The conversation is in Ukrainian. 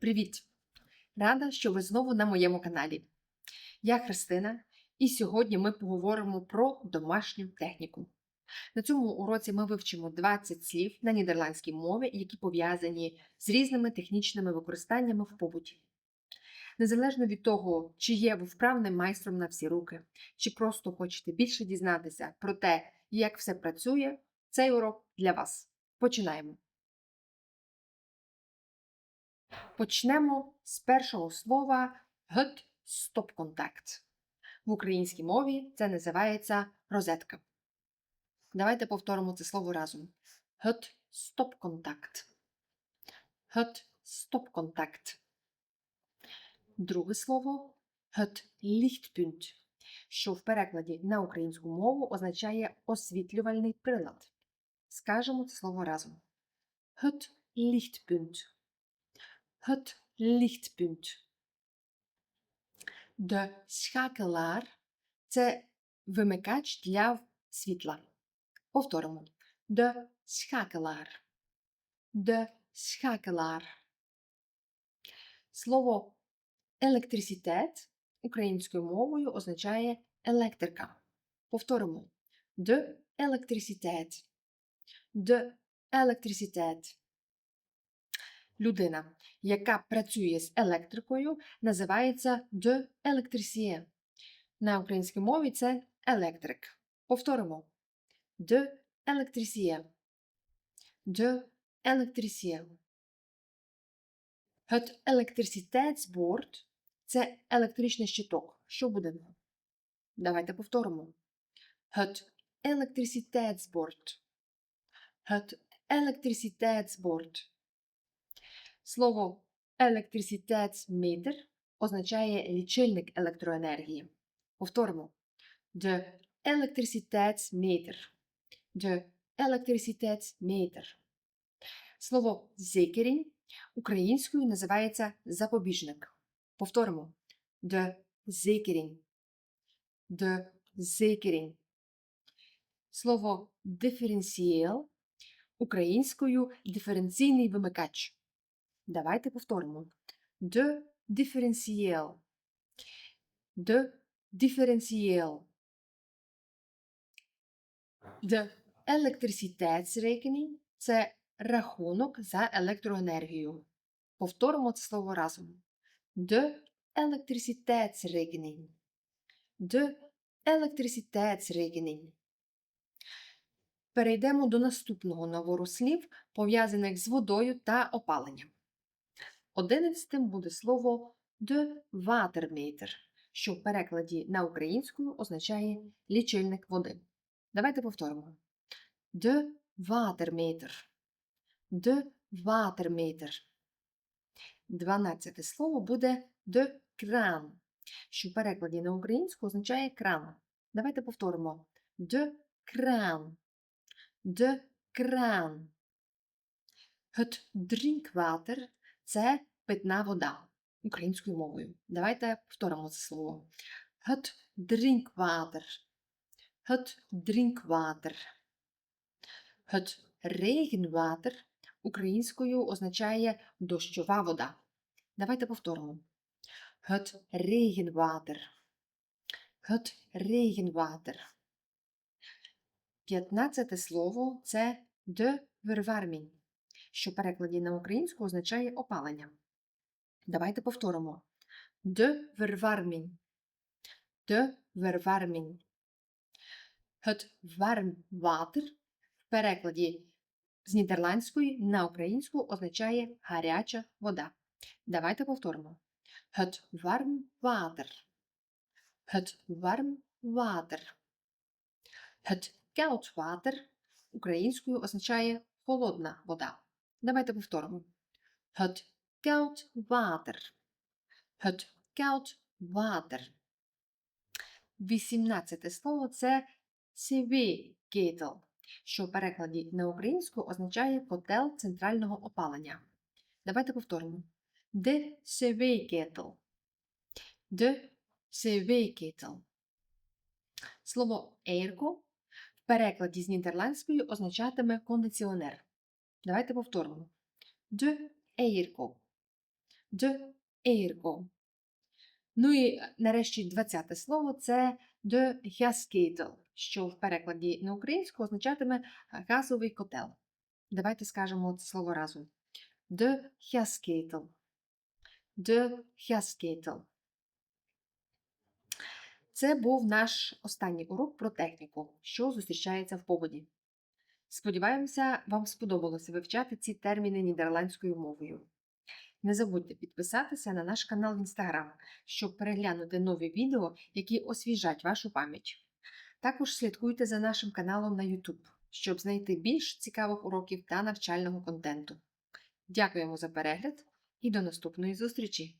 Привіт! Рада, що ви знову на моєму каналі. Я Христина, і сьогодні ми поговоримо про домашню техніку. На цьому уроці ми вивчимо 20 слів на нідерландській мові, які пов'язані з різними технічними використаннями в побуті. Незалежно від того, чи є ви вправним майстром на всі руки, чи просто хочете більше дізнатися про те, як все працює, цей урок для вас. Починаємо. Почнемо з першого слова «het stopcontact». В українській мові це називається розетка. Давайте повторимо це слово разом. «Het stopcontact». «Het stopcontact». Друге слово «het lichtpunt», що в перекладі на українську мову означає освітлювальний прилад. Скажемо це слово разом. «Het lichtpunt». Het lichtpunt. De schakelaar це вимикач для світла. Повторимо. De schakelaar. De schakelaar. Слово електриситет українською мовою означає електрика. Повторимо. De електриситет. De електриситет. Людина, яка працює з електрикою, називається de електрисіє. На українській мові це електрик. Повторимо. De електрисіє. De електрисіє. Het електриситетсборд – це електричний щиток. Що буде? Давайте повторимо. Het електриситетсборд. Het електриситетсборд. Слово електриситетсметр означає лічильник електроенергії. Повторимо. De elektriciteitsmeter. De elektriciteitsmeter. Слово зекерінь українською називається запобіжник. Повторимо. De zekering. De zekering. Слово диференцієл українською диференційний вимикач. Давайте повторимо. De differentieel. De differentieel. De електриситетсrekening – це рахунок за електроенергію. Повторимо це слово разом. De електриситетсrekening. De електриситетсrekening. Перейдемо до наступного набору слів, пов'язаних з водою та опаленням. Одинадцятим буде слово de watermeter, що в перекладі на українську означає лічильник води. Давайте повторимо. De watermeter. De watermeter. Дванадцяте слово буде de kraan, що в перекладі на українську означає кран. Давайте повторимо. De kraan. De kraan. Het drinkwater – це питна вода українською мовою. Давайте повторимо це слово. Het drinkwater. Het drinkwater. Het regenwater українською означає дощова вода. Давайте повторимо. Het regenwater. Het regenwater. П'ятнадцяте слово це de verwarming що в перекладі на українську означає опалення. Давайте повторимо. De verwarming. De verwarming. Het warm water в перекладі з нідерландської на українську означає гаряча вода. Давайте повторимо. Het warm water. Het warm water. Het koud water українською означає холодна вода. Давайте повторимо. Het koud water. Het koud water. Вісімнадцяте слово це cv-кетл, що в перекладі на українську означає котел центрального опалення. Давайте повторимо. De cv-кетл. De cv-кетл. Слово airco в перекладі з нідерландської означатиме кондиціонер. Давайте повторимо. De airco. De ergo. Ну і нарешті 20 слово це de gasketel, що в перекладі на українську означатиме газовий котел. Давайте скажемо це слово разом. De gasketel. De gasketel. Це був наш останній урок про техніку, що зустрічається в побуді. Сподіваємося, вам сподобалося вивчати ці терміни нідерландською мовою. Не забудьте підписатися на наш канал в Інстаграм, щоб переглянути нові відео, які освіжать вашу пам'ять. Також слідкуйте за нашим каналом на YouTube, щоб знайти більш цікавих уроків та навчального контенту. Дякуємо за перегляд і до наступної зустрічі!